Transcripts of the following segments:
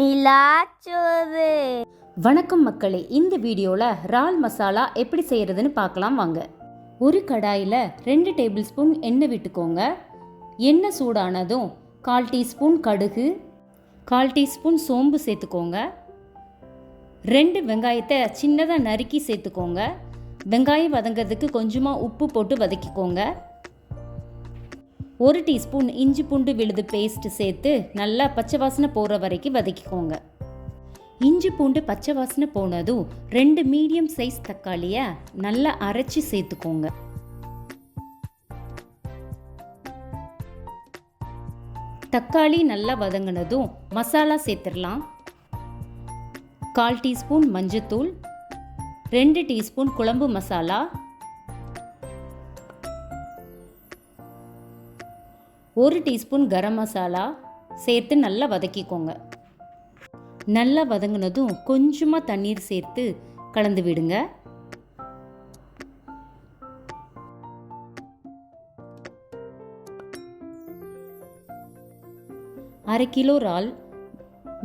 நிலாச்சோறு. வணக்கம் மக்களே இந்த வீடியோவில் இறால் மசாலா எப்படி செய்கிறதுன்னு பார்க்கலாம் வாங்க. ஒரு கடாயில் ரெண்டு டேபிள் ஸ்பூன் எண்ணெய் விட்டுக்கோங்க. எண்ணெய் சூடானதும் கால் டீஸ்பூன் கடுகு கால் டீஸ்பூன் சோம்பு சேர்த்துக்கோங்க. ரெண்டு வெங்காயத்தை சின்னதாக நறுக்கி சேர்த்துக்கோங்க. வெங்காயம் வதங்கிறதுக்கு கொஞ்சமாக உப்பு போட்டு வதக்கிக்கோங்க. ஒரு டீஸ்பூன் இஞ்சி பூண்டு விழுது பேஸ்ட் சேர்த்து நல்லா பச்சை வாசனை போகிற வரைக்கும் வதக்கிக்கோங்க. இஞ்சி பூண்டு பச்சை வாசனை போனதும் ரெண்டு மீடியம் சைஸ் தக்காளியை நல்லா அரைச்சி சேர்த்துக்கோங்க. தக்காளி நல்லா வதங்கினதும் மசாலா சேர்த்துடலாம். கால் டீஸ்பூன் மஞ்சத்தூள் ரெண்டு டீஸ்பூன் குழம்பு மசாலா ஒரு டீஸ்பூன் கரம் மசாலா சேர்த்து நல்லா வதக்கிக்கோங்க. நல்லா வதங்கினதும் கொஞ்சமாக தண்ணீர் சேர்த்து கலந்து விடுங்க. அரை கிலோ இறால்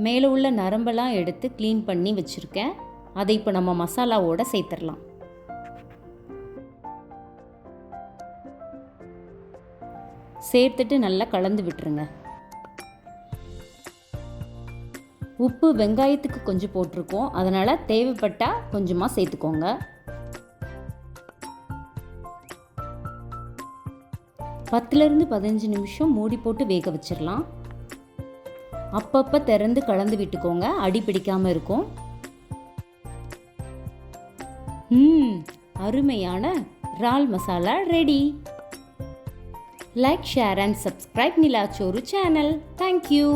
மேலே உள்ள நரம்பெல்லாம் எடுத்து க்ளீன் பண்ணி வச்சுருக்கேன். அதை இப்போ நம்ம மசாலாவோடு சேர்த்துடலாம். சேர்த்துட்டு நல்லா கலந்து விட்டுருங்க. உப்பு வெங்காயத்துக்கு கொஞ்சம் போட்டிருக்கோம். அதனால் தேவைப்பட்டால் கொஞ்சமாக சேர்த்துக்கோங்க. பத்துலேருந்து பதினஞ்சு நிமிஷம் மூடி போட்டு வேக வச்சிடலாம். அப்பப்போ திறந்து கலந்து விட்டுக்கோங்க. அடி பிடிக்காமல் இருக்கும். ம் அருமையான இறால் masala ready. Like share and subscribe నిలాచోరు channel thank you